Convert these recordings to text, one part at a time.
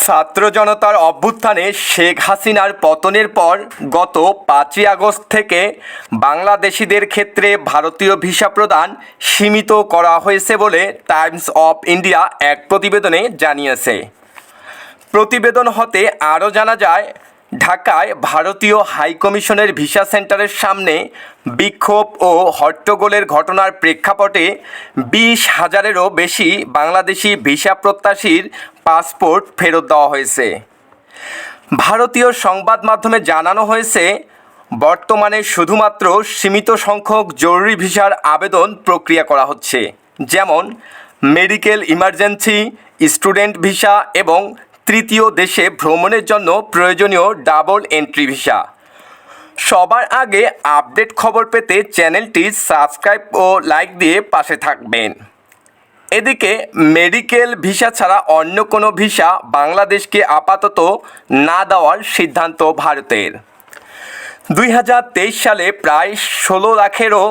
ছাত্র জনতার অভ্যুত্থানে শেখ হাসিনার পতনের পর গত পাঁচই আগস্ট থেকে বাংলাদেশিদের ক্ষেত্রে ভারতীয় ভিসা প্রদান সীমিত করা হয়েছে বলে টাইমস অফ ইন্ডিয়া এক প্রতিবেদনে জানিয়েছে। প্রতিবেদন হতে আরও জানা যায় ঢাকায় ভারতীয় হাইকমিশনের ভিসা সেন্টারের সামনে বিক্ষোভ ও হট্টগোলের ঘটনার প্রেক্ষাপটে বিশ হাজারেরও বেশি বাংলাদেশি ভিসা প্রত্যাশীর পাসপোর্ট ফেরত দেওয়া হয়েছে। ভারতীয় সংবাদ মাধ্যমে জানানো হয়েছে, বর্তমানে শুধুমাত্র সীমিত সংখ্যক জরুরি ভিসার আবেদন প্রক্রিয়া করা হচ্ছে। যেমন, মেডিকেল ইমার্জেন্সি, স্টুডেন্ট ভিসা এবং তৃতীয় দেশে ভ্রমণের জন্য প্রয়োজনীয় ডাবল এন্ট্রি ভিসা। সবার আগে আপডেট খবর পেতে চ্যানেলটি সাবস্ক্রাইব ও লাইক দিয়ে পাশে থাকবেন। এদিকে মেডিকেল ভিসা ছাড়া অন্য কোনো ভিসা বাংলাদেশকে আপাতত না দেওয়ার সিদ্ধান্ত ভারতের। দুই হাজার তেইশ সালে প্রায় ষোলো লাখেরও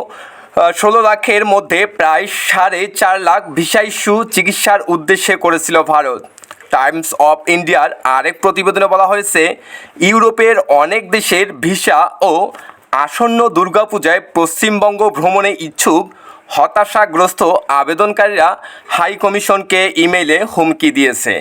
ষোলো লাখের মধ্যে প্রায় সাড়ে চার লাখ ভিসা ইস্যু চিকিৎসার উদ্দেশ্যে করেছিল ভারত। টাইমস অফ ইন্ডিয়ার আরেক প্রতিবেদনে বলা হয়েছে, ইউরোপের অনেক দেশের ভিসা ও আসন্ন দুর্গাপূজায় পশ্চিমবঙ্গ ভ্রমণে ইচ্ছুক, হতাশাগ্রস্ত আবেদনকারীরা হাই কমিশনকে ইমেইলে হুমকি দিয়েছে।